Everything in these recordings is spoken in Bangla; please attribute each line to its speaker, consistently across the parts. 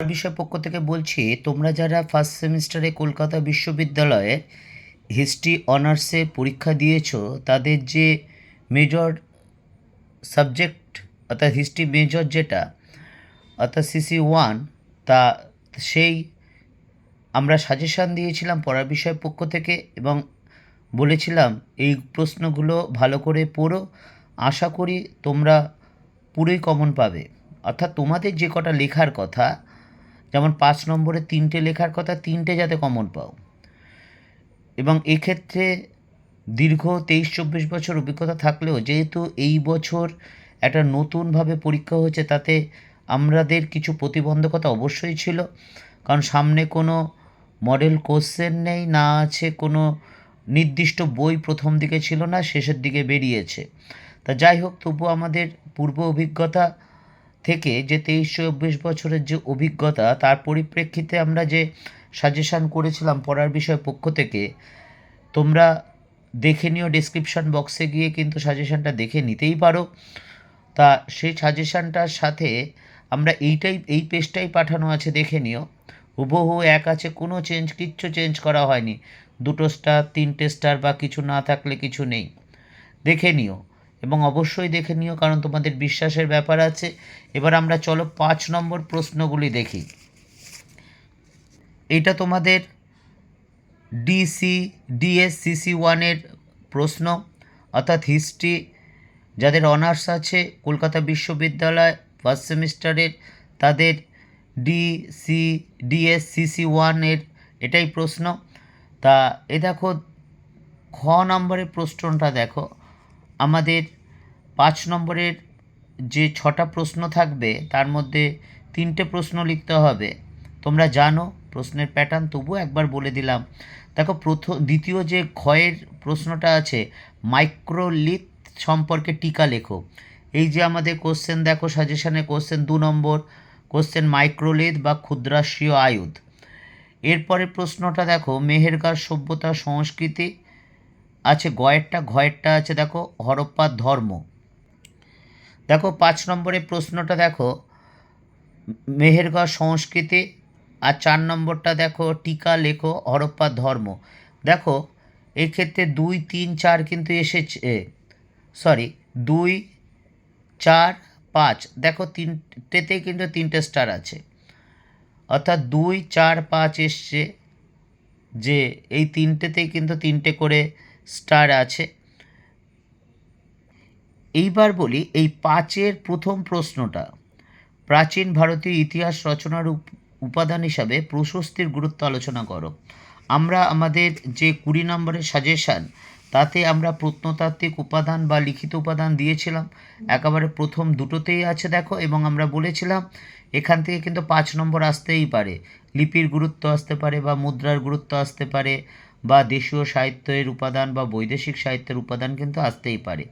Speaker 1: বিষয় পক্ষ থেকে বলছি, তোমরা যারা ফার্স্ট সেমিস্টারে কলকাতা বিশ্ববিদ্যালয়ে হিস্ট্রি অনার্সে পরীক্ষা দিয়েছ, তাদের যে মেজর সাবজেক্ট অর্থাৎ হিস্ট্রি মেজর যেটা, অর্থাৎ সিসি ওয়ান তা সেই আমরা সাজেশান দিয়েছিলাম পড়ার বিষয় পক্ষ থেকে এবং বলেছিলাম, এই প্রশ্নগুলো ভালো করে পড়ো। আশা করি তোমরা পুরোই কমন পাবে। অর্থাৎ তোমাদের যে কটা লেখার কথা যেমন পাঁচ নম্বরে তিনটে লেখার কথা, তিনটে যাতে কমন পাও। এবং এক্ষেত্রে দীর্ঘ তেইশ, চব্বিশ বছর অভিজ্ঞতা থাকলেও যেহেতু এই বছর একটা নতুনভাবে পরীক্ষা হয়েছে, তাতে আমাদের কিছু প্রতিবন্ধকতা অবশ্যই ছিল। কারণ সামনে কোনো মডেল কোশ্চেন নেই, না আছে কোনো নির্দিষ্ট বই প্রথম দিকে ছিল না, শেষের দিকে বেরিয়েছে। তা যাই হোক তবু আমাদের পূর্ব অভিজ্ঞতা থেকে যে তেইশ চব্বিশ বছরের যে অভিজ্ঞতা, তার পরিপ্রেক্ষিতে আমরা যে সাজেশান করেছিলাম পড়ার বিষয় পক্ষ থেকে, তোমরা দেখে নিও ডিসক্রিপশান বক্সে গিয়ে কিন্তু সাজেশানটা দেখে নিতেই পারো। তা সেই সাজেশানটার সাথে আমরা এইটাই, এই পেজটাই পাঠানো আছে দেখে নিও। হুবহু এক আছে, কোনো চেঞ্জ কিচ্ছু চেঞ্জ করা হয়নি। দুটো স্টার তিনটে স্টার বা কিছু না থাকলে কিছু নেই। দেখে নিও। এবং অবশ্যই দেখে নিও, কারণ তোমাদের বিশ্বাসের ব্যাপার আছে। এবার আমরা চলো পাঁচ নম্বর প্রশ্নগুলি দেখি। এটা তোমাদের ডিসি ডিএসসিসি ওয়ানের প্রশ্ন, অর্থাৎ হিস্ট্রি যাদের অনার্স আছে কলকাতা বিশ্ববিদ্যালয় ফার্স্ট সেমিস্টারের তাদের ডিসি ডিএসসিসি ওয়ানের এটাই প্রশ্ন। তা, এ দেখো, খ নম্বরের প্রশ্নটা দেখো। আমাদের পাঁচ নম্বরের যে ছটা প্রশ্ন থাকবে, তার মধ্যে তিনটে প্রশ্ন লিখতে হবে। তোমরা জানো, প্রশ্নের প্যাটার্ন তবু একবার বলে দিলাম। দেখো প্রথম দ্বিতীয় যে ক্ষয়ের প্রশ্নটা আছে মাইক্রোলিথ সম্পর্কে টিকা লেখো। এই যে আমাদের কোশ্চেন দেখো সাজেশানে কোশ্চেন দু নম্বর কোশ্চেন মাইক্রোলিথ বা ক্ষুদ্রাস্ট্রীয় আয়ুধ। এরপরে প্রশ্নটা দেখো, মেহেরগাঁর সভ্যতা, সংস্কৃতি আছে গয়েরটা, ঘয়েরটা আছে দেখো হরপ্পার ধর্ম। দেখো পাঁচ নম্বরের প্রশ্নটা দেখো, মেহেরগড় সংস্কৃতি, আর চার নম্বরটা দেখো, টিকা লেখো হরপ্পার ধর্ম। দেখো, এক্ষেত্রে দুই, তিন, চার কিন্তু এসেছে সরি দুই, চার, পাঁচ। দেখো তিনটেতেই কিন্তু তিনটে স্টার আছে। অর্থাৎ দুই, চার, পাঁচ এসছে, যে এই তিনটেতেই কিন্তু তিনটে করে স্টার আছে। এইবার বলি এই পাঁচের প্রথম প্রশ্নটা। প্রাচীন ভারতীয় ইতিহাস রচনার উপাদান হিসাবে প্রশস্তির গুরুত্ব আলোচনা করো। আমরা আমাদের যে কুড়ি নম্বরের সাজেশান তাতে আমরা প্রত্নতাত্ত্বিক উপাদান বা লিখিত উপাদান দিয়েছিলাম। একেবারে প্রথম দুটোতেই আছে দেখো, এবং আমরা বলেছিলাম এখান থেকে কিন্তু পাঁচ নম্বর আসতেই পারে। লিপির গুরুত্ব আসতে পারে বা মুদ্রার গুরুত্ব আসতে পারে। বা দেশীয় সাহিত্যের উপাদান বা বৈদেশিক সাহিত্যের উপাদান কিন্তু আসতেই পারে।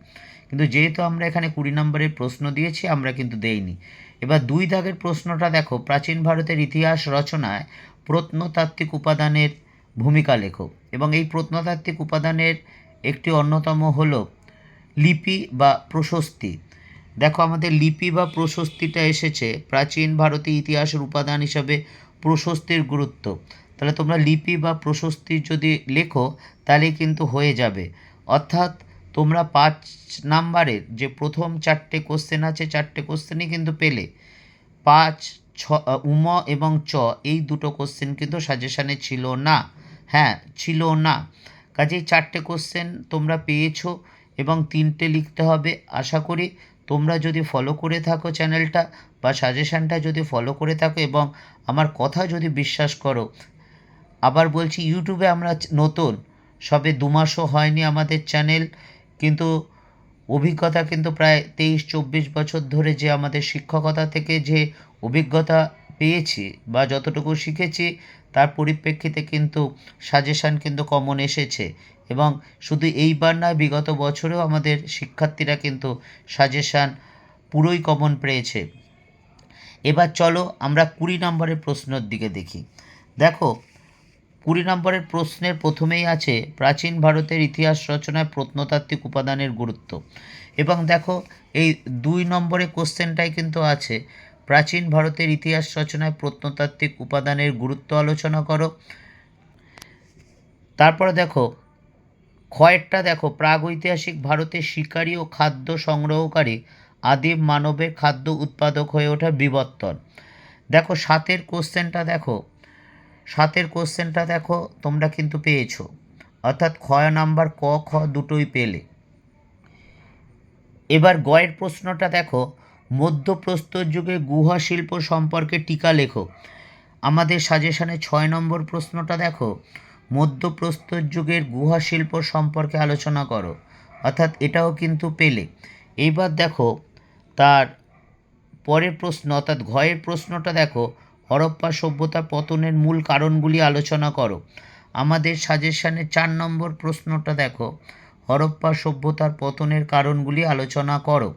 Speaker 1: কিন্তু যেহেতু আমরা এখানে কুড়ি নম্বরের প্রশ্ন দিয়েছি, আমরা কিন্তু দেইনি। এবার দুই দাগের প্রশ্নটা দেখো। প্রাচীন ভারতের ইতিহাস রচনায় প্রত্নতাত্ত্বিক উপাদানের ভূমিকা লেখো। এবং এই প্রত্নতাত্ত্বিক উপাদানের একটি অন্যতম হল লিপি বা প্রশস্তি। দেখো, আমাদের লিপি বা প্রশস্তিটা এসেছে প্রাচীন ভারতীয় ইতিহাসের উপাদান হিসাবে প্রশস্তির গুরুত্ব। তাহলে তোমরা লিপি বা প্রশস্তি যদি লেখো তাহলে কিন্তু হয়ে যাবে। অর্থাৎ তোমরা পাঁচ নাম্বারের যে প্রথম চারটে কোশ্চেন আছে, চারটে কোশ্চেনই কিন্তু পেলে। পাঁচ, ছ উম, এবং চ, এই দুটো কোশ্চেন কিন্তু সাজেশানে ছিল না। হ্যাঁ ছিল না। কাজেই চারটে কোশ্চেন তোমরা পেয়েছ এবং তিনটে লিখতে হবে। আশা করি তোমরা যদি ফলো করে থাকো চ্যানেলটা বা সাজেশানটা যদি ফলো করে থাকো এবং আমার কথা যদি বিশ্বাস করো আবার বলছি, ইউটিউবে আমরা নতুন, সবে দু মাসও হয়নি আমাদের চ্যানেল, কিন্তু অভিজ্ঞতা কিন্তু প্রায় তেইশ, চব্বিশ বছর ধরে যে আমাদের শিক্ষকতা থেকে যে অভিজ্ঞতা পেয়েছি বা যতটুকু শিখেছি, তার পরিপ্রেক্ষিতে কিন্তু সাজেশান কিন্তু কমন এসেছে। এবং শুধু এইবার নয়, বিগত বছরেও আমাদের শিক্ষার্থীরা কিন্তু সাজেশান পুরোই কমন পেয়েছে। এবার চলো আমরা কুড়ি নম্বরের প্রশ্নের দিকে দেখি। দেখো কুড়ি নম্বরের প্রশ্নের প্রথমেই আছে, প্রাচীন ভারতের ইতিহাস রচনায় প্রত্নতাত্ত্বিক উপাদানের গুরুত্ব। এবং দেখো, এই দুই নম্বরে কোশ্চেনটাই কিন্তু আছে, প্রাচীন ভারতের ইতিহাস রচনায় প্রত্নতাত্ত্বিক উপাদানের গুরুত্ব আলোচনা করো। তারপরে দেখো ক্ষয়েরটা দেখো, প্রাগৈতিহাসিক ভারতের শিকারী ও খাদ্য সংগ্রহকারী আদিম মানবের খাদ্য উৎপাদক হয়ে ওঠা বিবর্তন। দেখো, সাতের কোশ্চেনটা দেখো সাতের কোশ্চেনটা দেখো, তোমরা কিন্তু পেয়েছ। অর্থাৎ ক্ষয় নাম্বার, ক, খ দুটোই পেলে। এবার গয়ের প্রশ্নটা দেখো মধ্যপ্রস্তর যুগে গুহা শিল্প সম্পর্কে টিকা লেখো। আমাদের সাজেশনে ছয় নম্বর প্রশ্নটা দেখো মধ্যপ্রস্তর যুগের গুহা শিল্প সম্পর্কে আলোচনা করো। অর্থাৎ এটাও কিন্তু পেলে। এইবার দেখো, তার পরের প্রশ্ন, অর্থাৎ ঘয়ের প্রশ্নটা দেখো হরপ্পা সভ্যতা পতনের মূল কারণগুলি আলোচনা করো। আমাদের সাজেশনে চার নম্বর প্রশ্নটা দেখো। হরপ্পা সভ্যতার পতনের কারণগুলি আলোচনা করো।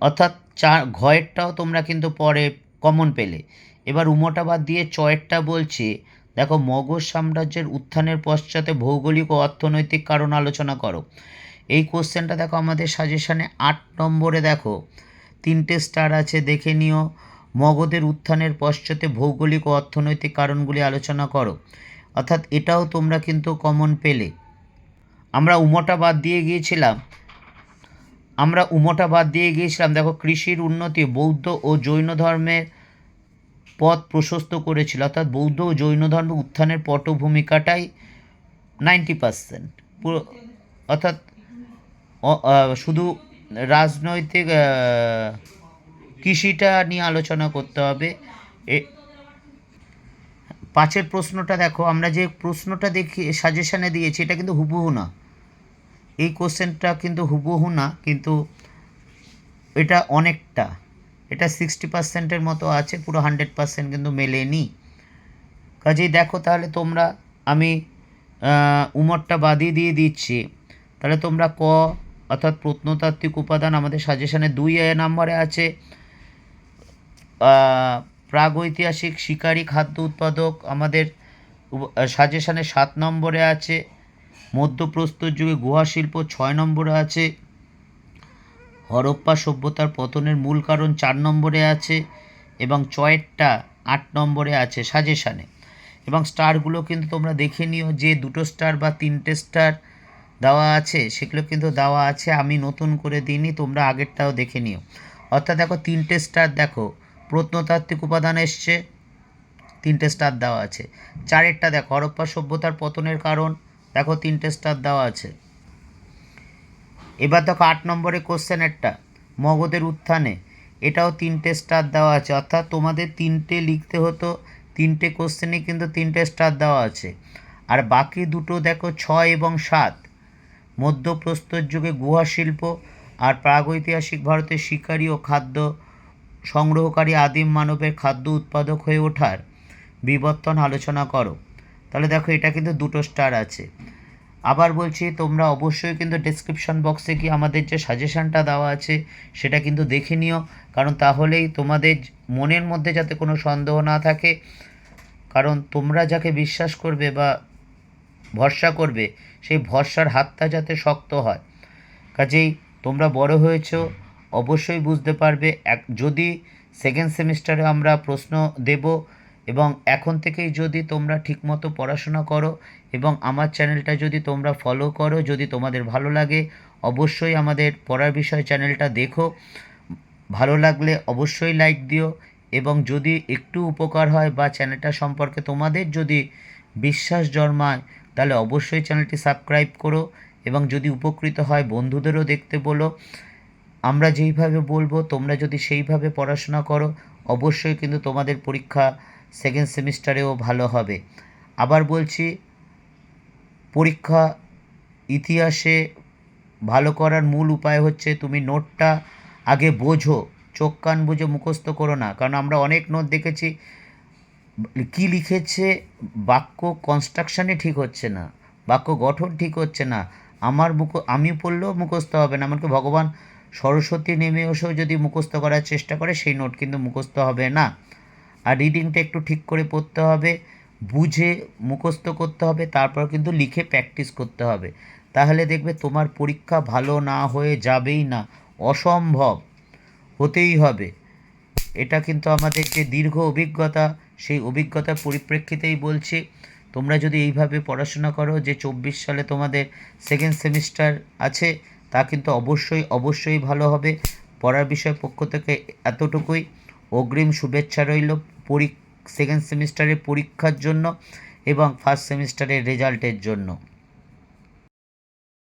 Speaker 1: অর্থাৎ চা ঘয়েরটাও তোমরা কিন্তু পরে কমন পেলে। এবার উমোটা বাদ দিয়ে চয়েরটা বলছে। দেখো মগজ সাম্রাজ্যের উত্থানের পশ্চাতে ভৌগোলিক ও অর্থনৈতিক কারণ আলোচনা করো। এই কোশ্চেনটা দেখো আমাদের সাজেশানে আট নম্বরে দেখো। তিনটে স্টার আছে, দেখে নিও। মগধের উত্থানের পশ্চাতে ভৌগোলিক ও অর্থনৈতিক কারণগুলি আলোচনা করো। অর্থাৎ এটাও তোমরা কিন্তু কমন পেলে। আমরা উমটা বাদ দিয়ে গিয়েছিলাম। আমরা উমটা বাদ দিয়ে গিয়েছিলাম। দেখো, কৃষির উন্নতি বৌদ্ধ ও জৈন ধর্মের পথ প্রশস্ত করেছিল। অর্থাৎ বৌদ্ধ ও জৈন ধর্ম উত্থানের পটভূমিকাটাই নাইনটি পার্সেন্ট। পুরো, অর্থাৎ শুধু রাজনৈতিক কৃষিটা নিয়ে আলোচনা করতে হবে। এ, পাঁচের প্রশ্নটা দেখো, আমরা যে প্রশ্নটা দেখি সাজেশানে দিয়েছি, এটা কিন্তু হুবহু না। এই কোশ্চেনটা কিন্তু হুবহু না, কিন্তু এটা অনেকটা, এটা সিক্সটি পার্সেন্টের মতো আছে, পুরো হান্ড্রেড পার্সেন্ট কিন্তু মেলেনি। কাজেই দেখো তাহলে তোমরা, আমি উমরটা বাদিয়ে দিয়ে দিচ্ছি। তাহলে তোমরা ক, অর্থাৎ প্রত্নতাত্ত্বিক উপাদান আমাদের সাজেশানে দুই নম্বরে আছে প্রাগৈতিহাসিক শিকারী খাদ্য উৎপাদক আমাদের সাজেশনে সাত নম্বরে আছে মধ্যপ্রস্তর যুগে গুহা শিল্প ছয় নম্বরে আছে, হরপ্পা সভ্যতার পতনের মূল কারণ চার নম্বরে আছে এবং চয়েরটা আট নম্বরে আছে সাজেশানে এবং স্টারগুলো কিন্তু তোমরা দেখে নিও, যে দুটো স্টার বা তিনটে স্টার দেওয়া আছে, সেগুলো কিন্তু দেওয়া আছে, আমি নতুন করে দিইনি, তোমরা আগেরটাও দেখে নিও। অর্থাৎ দেখো, তিনটে স্টার দেখো প্রত্নতাত্ত্বিক উপাদান এসছে। তিনটে স্টার দেওয়া আছে। চারেরটা দেখো, হরপ্পা সভ্যতার পতনের কারণ। দেখো, তিনটে স্টার দেওয়া আছে। এবার দেখো, আট নম্বরে কোশ্চেনেরটা মগধের উত্থানে। এটাও তিনটে স্টার দেওয়া আছে। অর্থাৎ তোমাদের তিনটে লিখতে হতো, তিনটে কোশ্চেনে কিন্তু তিনটে স্টার দেওয়া আছে। আর বাকি দুটো দেখো, ছয় এবং সাত। মধ্যপ্রস্তর যুগে গুহা শিল্প আর প্রাগৈতিহাসিক ভারতের শিকারী ও খাদ্য সংগ্রহকারী আদিম মানবের খাদ্য উৎপাদক হয়ে ওঠার বিবর্তন আলোচনা করো। তাহলে দেখো, এটা কিন্তু দুটো স্টার আছে। আবার বলছি, তোমরা অবশ্যই কিন্তু ডেসক্রিপশন বক্সে কি আমাদের যে সাজেশনটা দেওয়া আছে, সেটা কিন্তু দেখে নিও। কারণ তাহলেই তোমাদের মনের মধ্যে যাতে কোনো সন্দেহ না থাকে। কারণ তোমরা যাকে বিশ্বাস করবে বা ভরসা করবে, সেই ভরসার হাতটা যাতে শক্ত হয়। কাজেই তোমরা বড় হয়েছো অবশ্যই বুঝতে পারবে। এক, যদি সেকেন্ড সেমিস্টারে আমরা প্রশ্ন দেব এবং এখন থেকেই যদি তোমরা ঠিকমতো পড়াশোনা করো এবং আমার চ্যানেলটা যদি তোমরা ফলো করো, যদি তোমাদের ভালো লাগে, অবশ্যই আমাদের পড়ার বিষয় চ্যানেলটা দেখো। ভালো লাগলে অবশ্যই লাইক দিও এবং যদি একটু উপকার হয় বা চ্যানেলটা সম্পর্কে তোমাদের যদি বিশ্বাস জন্মায়, তাহলে অবশ্যই চ্যানেলটি সাবস্ক্রাইব করো এবং যদি উপকৃত হয় বন্ধুদেরও দেখতে বলো। আমরা যেইভাবে বলব, তোমরা যদি সেইভাবে পড়াশোনা করো, অবশ্যই কিন্তু তোমাদের পরীক্ষা সেকেন্ড সেমিস্টারেও ভালো হবে। আবার বলছি, পরীক্ষা ইতিহাসে ভালো করার মূল উপায় হচ্ছে তুমি নোটটা আগে বোঝো, চোখ কান বুঝে মুখস্থ করো না। কারণ আমরা অনেক নোট দেখেছি, কি লিখেছে, বাক্য কনস্ট্রাকশানে ঠিক হচ্ছে না, বাক্য গঠন ঠিক হচ্ছে না, আমার মুখ, আমি পড়লেও মুখস্থ হবে না। এমনকি ভগবান সরস্বতী নেমে এসেও যদি মুখস্থ করার চেষ্টা করে, সেই নোট কিন্তু মুখস্থ হবে না। আর রিডিংটা একটু ঠিক করে পড়তে হবে, বুঝে মুখস্থ করতে হবে, তারপর কিন্তু লিখে প্র্যাকটিস করতে হবে। তাহলে দেখবে তোমার পরীক্ষা ভালো না হয়ে যাবেই না, অসম্ভব। হতেই হবে। এটা কিন্তু আমাদের যে দীর্ঘ অভিজ্ঞতা, সেই অভিজ্ঞতার পরিপ্রেক্ষিতেই বলছি। তোমরা যদি এইভাবে পড়াশোনা করো যে চব্বিশ সালে তোমাদের সেকেন্ড সেমিস্টার আছে তা কিন্তু অবশ্যই অবশ্যই ভালো হবে। পড়ার বিষয় পক্ষ থেকে এতটুকুই। অগ্রিম শুভেচ্ছা রইল পরী সেকেন্ড সেমিস্টারের পরীক্ষার জন্য এবং ফার্স্ট সেমিস্টারের রেজাল্টের জন্য।